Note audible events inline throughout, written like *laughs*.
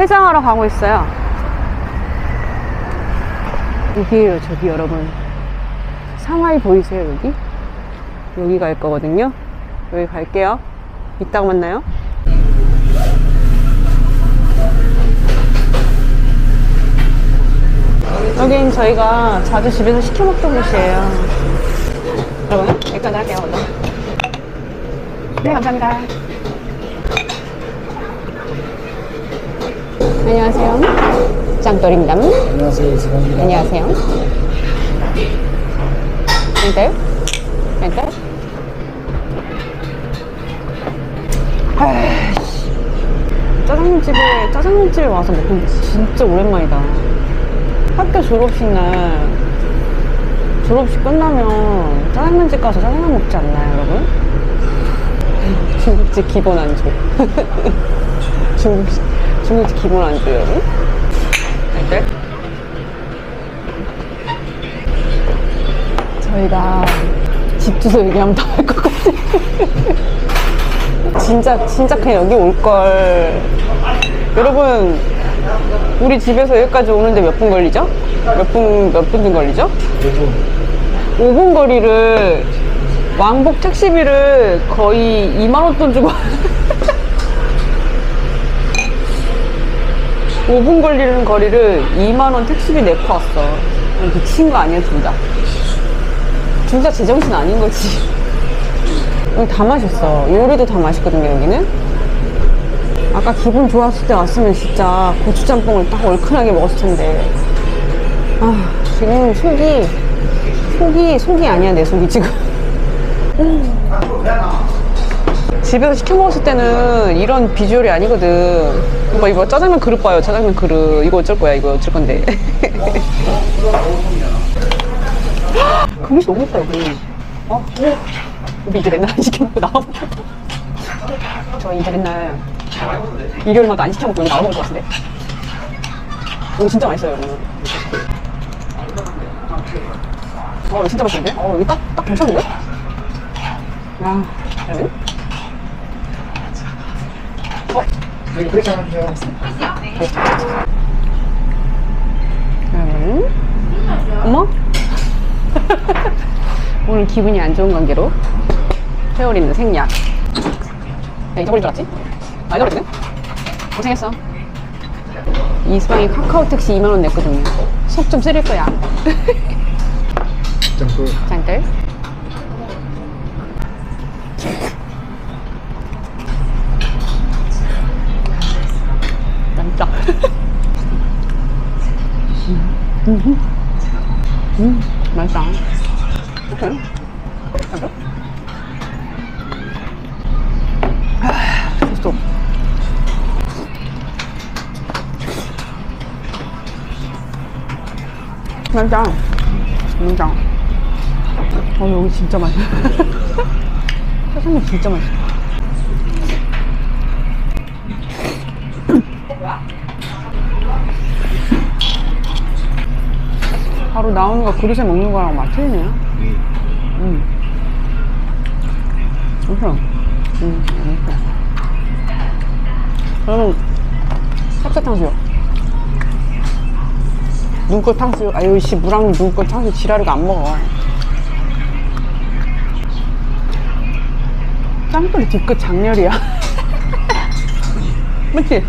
해장하러 가고 있어요. 여기에요, 저기 여러분. 상하이 보이세요, 여기? 여기 갈 거거든요. 여기 갈게요. 이따가 만나요. 여긴 저희가 자주 집에서 시켜 먹던 곳이에요. 여러분, 여기까지 할게요, 먼저. 네, 감사합니다. 안녕하세요. 짱돌입니다. 안녕하세요 안녕하세요. 멘탈? 멘탈? 아이씨. 짜장면집에, 짜장면집에 와서 먹는 게 진짜 오랜만이다. 학교 졸업식 날, 졸업식 끝나면 짜장면집 가서 짜장면 먹지 않나요, 여러분? 중국집 기본 안주. *laughs* 중국식, 중국집 기본 안주, 여러분? 멘탈? 저희가 집 주소 얘기하면 다 알 것 같아. *laughs* 진짜, 진짜 그냥 여기 올걸. 여러분, 우리 집에서 여기까지 오는데 몇 분 걸리죠? 몇 분, 몇분 걸리죠? 5분 거리를, 왕복 택시비를 거의 2만원 돈 주고. 5분 걸리는 거리를 2만원 택시비 내고 왔어. 미친 거 아니야, 진짜. 진짜 제정신 아닌 거지. 다 맛있어. 요리도 다 맛있거든요, 여기는. 아까 기분 좋았을 때 왔으면 진짜 고추짬뽕을 딱 얼큰하게 먹었을 텐데. 아, 지금 속이, 속이, 속이 아니야, 내 속이 지금. 집에서 시켜 먹었을 때는 이런 비주얼이 아니거든. 오빠 이거 짜장면 그릇 봐요. 짜장면 그릇. 이거 어쩔 거야. 이거 어쩔 건데. *laughs* 그릇이 너무 예뻐 여기. 어? 우리 이제 맨날 안 시켜 먹고 나와. 저 이제 맨날 일요일마다 안 시켜 먹고 여기 나와 먹을 것 같은데. 이거 진짜 맛있어요 여러분. 어 이거 진짜 맛있는데? 어 여기 딱, 딱 괜찮은데? 야 여러분. 어? 여기 그렇게 하면 돼요 여러분. 어머? *laughs* 오늘 기분이 안 좋은 관계로 회오리는 생략. 야, 잊어버린 줄 알았지? 아, 잊어버렸네? 고생했어. 이수방이 카카오 택시 2만원 냈거든요. 속 좀 쓰릴 거야. 짱돌 짱들. 음, 음, 맛있다. 오케이. 아, 맛있어. 맛있다. 맛있다. 어, 여기 진짜 맛있어. 짜장면 진짜 맛있어. 바로 나오는 거 그릇에 먹는 거랑 맛 틀리네요. 음. 엄청. 음, 엄청. 저는 찹쌀탕수육. 눈꽃 탕수육. 아유, 씨, 무랑 눈꽃 탕수육 지랄이가 안 먹어. 짱돌이 뒤끝 장렬이야. *laughs* 맞지?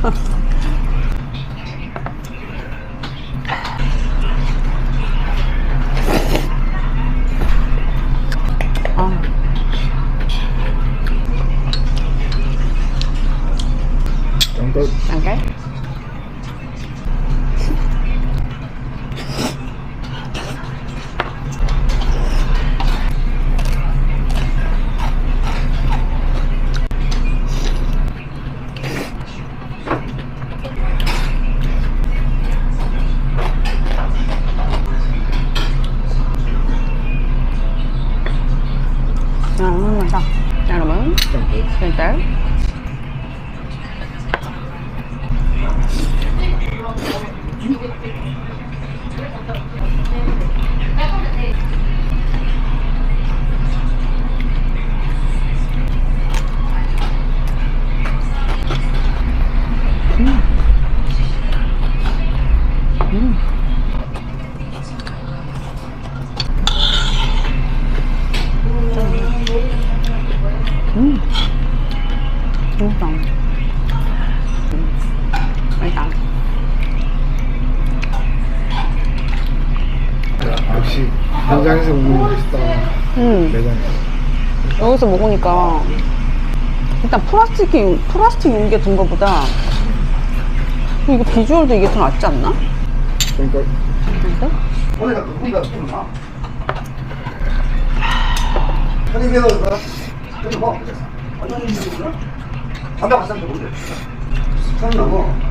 되잖아. 여기서 먹으니까 일단 플라스틱 용- 플라스틱 용기에 든 거보다 이거 비주얼도 이게 더 낫지 않나? 그러니까 근데? 오늘가 우리가 좀 나. 아니 이게 그 저기 뭐. 담배 한 잔도 모르겠어. 참 나고.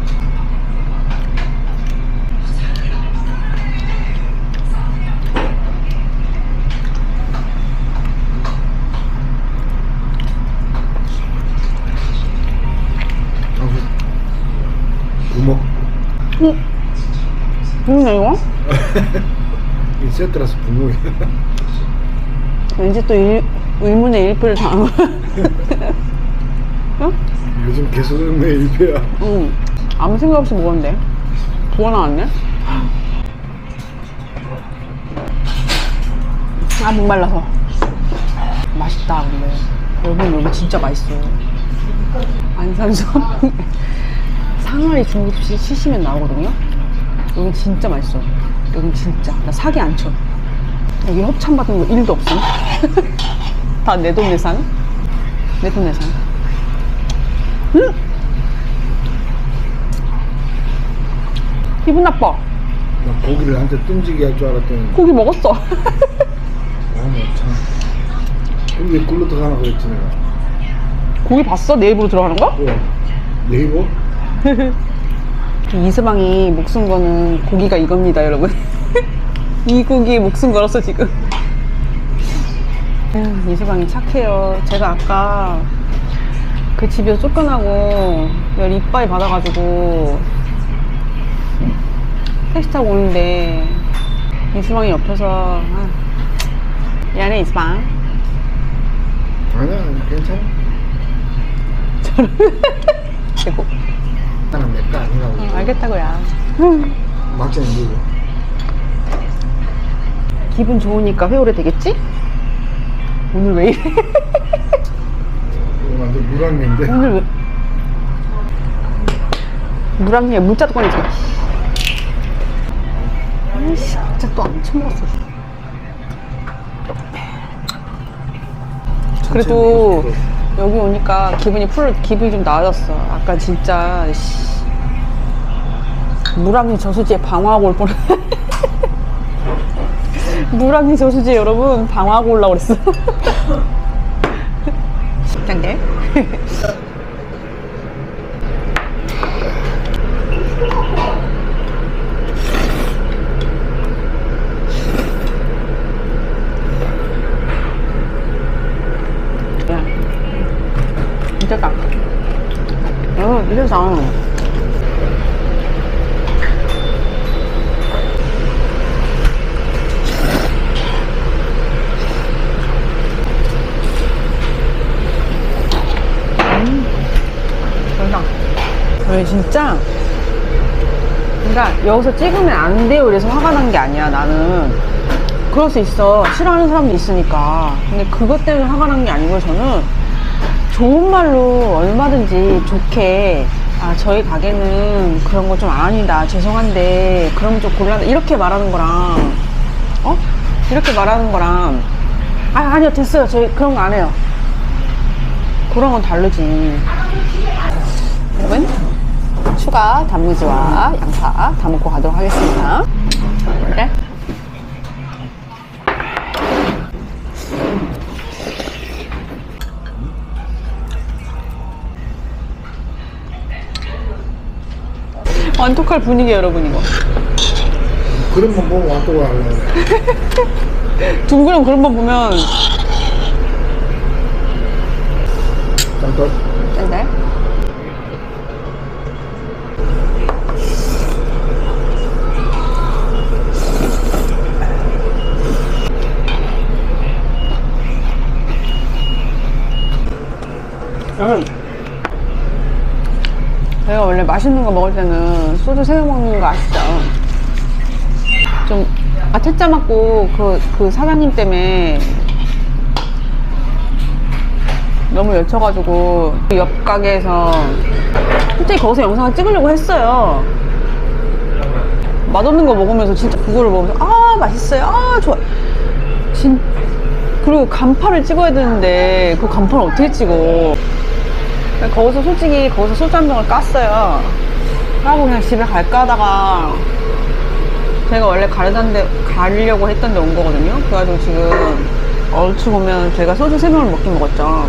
뭐냐 이거? 이 세트라서 구멍이. 왠지 또 일, 의문의 일패를 당한 거야 응? *laughs* 요즘 개소름의 일패야. 응 아무 생각 없이 먹었는데 부어 나왔네 아 목말라서 맛있다 근데 여러분 여기 진짜 맛있어 안산섬 상하이 중국집 치시면 나오거든요 여기 진짜 맛있어 여기 진짜 나 사기 안쳐 여기 협찬 받은 거 1도 없음 *laughs* 다내 돈 내산 내 돈 내산 음! 기분 나빠 나 고기를 한테 뜸지게 할 줄 알았더니 고기 먹었어 아뭐 참. 근데 왜 굴러 들어가나 그랬지 내가. 고기 봤어? 내 입으로 들어가는 거? 어. 네이버? 이스방이 목숨 거는 고기가 이겁니다, 여러분. *laughs* 이 고기에 목숨 걸었어, 지금. 에휴, 이스방이 착해요. 제가 아까 그 집에서 쫓겨나고 열 이빠이 받아가지고 택시 타고 오는데 이스방이 옆에서 아, 미안해, 이스방. 아니야 괜찮아. 대고. *laughs* 나는 내거 아니라고. 알겠다고요. 막장 이거. 기분 좋으니까 회오래 되겠지? 오늘 왜 이래? 이거 완전 물안개인데. 오늘 왜? 물안개 물자도 꺼내지. 아이씨, 진짜 또안 처먹었어. 그래도 여기 오니까 기분이 풀 기분이 좀 나아졌어. 아까 진짜 씨. 물안개 저수지에 방어하고 올 뻔. *laughs* 물안개 저수지에 여러분 방어하고 올라 그랬어. 야, 미쳤다. 어, 미쳤어. 진짜? 그러니까 여기서 찍으면 안 돼요. 그래서 화가 난 게 아니야. 나는 그럴 수 있어. 싫어하는 사람도 있으니까. 근데 그것 때문에 화가 난 게 아니고 저는 좋은 말로 얼마든지 좋게 아 저희 가게는 그런 거 좀 아니다. 죄송한데 그러면 좀 곤란해. 이렇게 말하는 거랑 어? 이렇게 말하는 거랑 아 아니요 됐어요. 저희 그런 거 안 해요. 그런 건 다르지. 여러분 추가 단무지와 양파 담고 가도록 하겠습니다. 네. 완독할 분위기 여러분 이거. 그런 거 보고 왔다고 하려고. 둥그런 그런 거 보면 잠깐. 짠데? 원래 맛있는 거 먹을 때는 소주 새우 먹는 거 아시죠? 좀, 아, 퇴짜 맞고 그, 그 사장님 때문에 너무 열쳐가지고 그옆 가게에서 솔직히 거기서 영상을 찍으려고 했어요. 맛없는 거 먹으면서 진짜 그거를 먹으면서 아 맛있어요. 아 좋아. 진 그리고 간판을 찍어야 되는데 그 간판을 어떻게 찍어? 거기서 솔직히 거기서 소주 한 병을 깠어요. 하고 그냥 집에 갈까 하다가 제가 원래 가려던데 가려고 했던 데 온 거거든요. 그래가지고 지금 얼추 보면 제가 소주 세 병을 먹긴 먹었죠.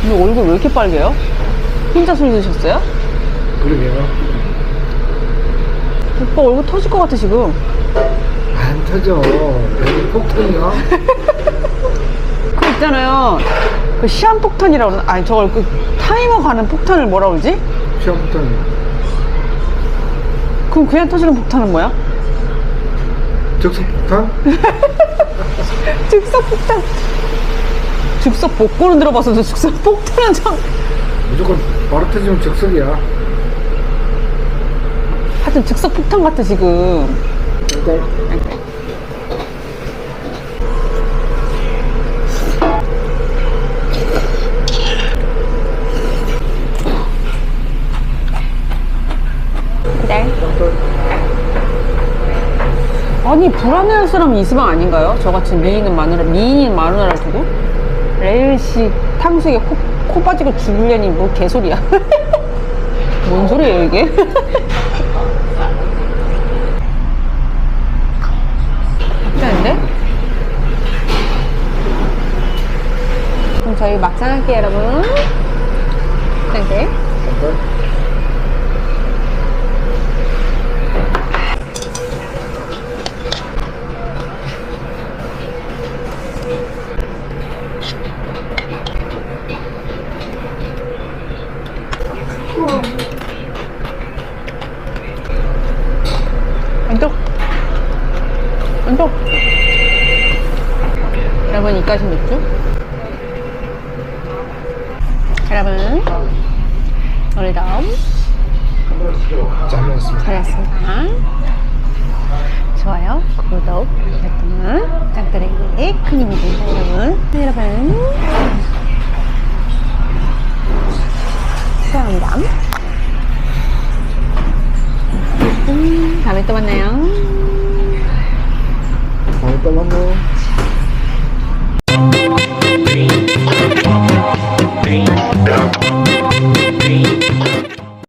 근데 얼굴 왜 이렇게 빨개요? 혼자 술 드셨어요? 그러게요. 오빠 얼굴 터질 것 같아 지금. 안 터져. 여기 폭탄이야. *laughs* 그 있잖아요. 그 시한 폭탄이라고? 아니 저걸 그 타이머 가는 폭탄을 뭐라 그러지? 시험 폭탄이야. 그럼 그냥 터지는 폭탄은 뭐야? 적석 폭탄? *laughs* 즉석 폭탄. 즉석 복고는 들어봤어도 즉석 폭탄은 참. 무조건 바로 터지면 적석이야. 하여튼 즉석 폭탄 같아 지금. 그러니까 아니 불안해할 사람이 있으면 아닌가요? 저같이 미인은 마누라 미인인 마누라를 두고? 레일씨 탕수육에 코, 코 빠지고 죽으려니 뭐 개소리야. *laughs* 뭔 소리예요 이게? *laughs* 괜찮은데? 그럼 저희 막상 할게요 여러분. 네왼 이까지 맥주 여러분 오늘도. 잘했습니다. 좋아요 구독 버튼 부탁드리기 큰 힘이 됩니다 여러분. 네, 여러분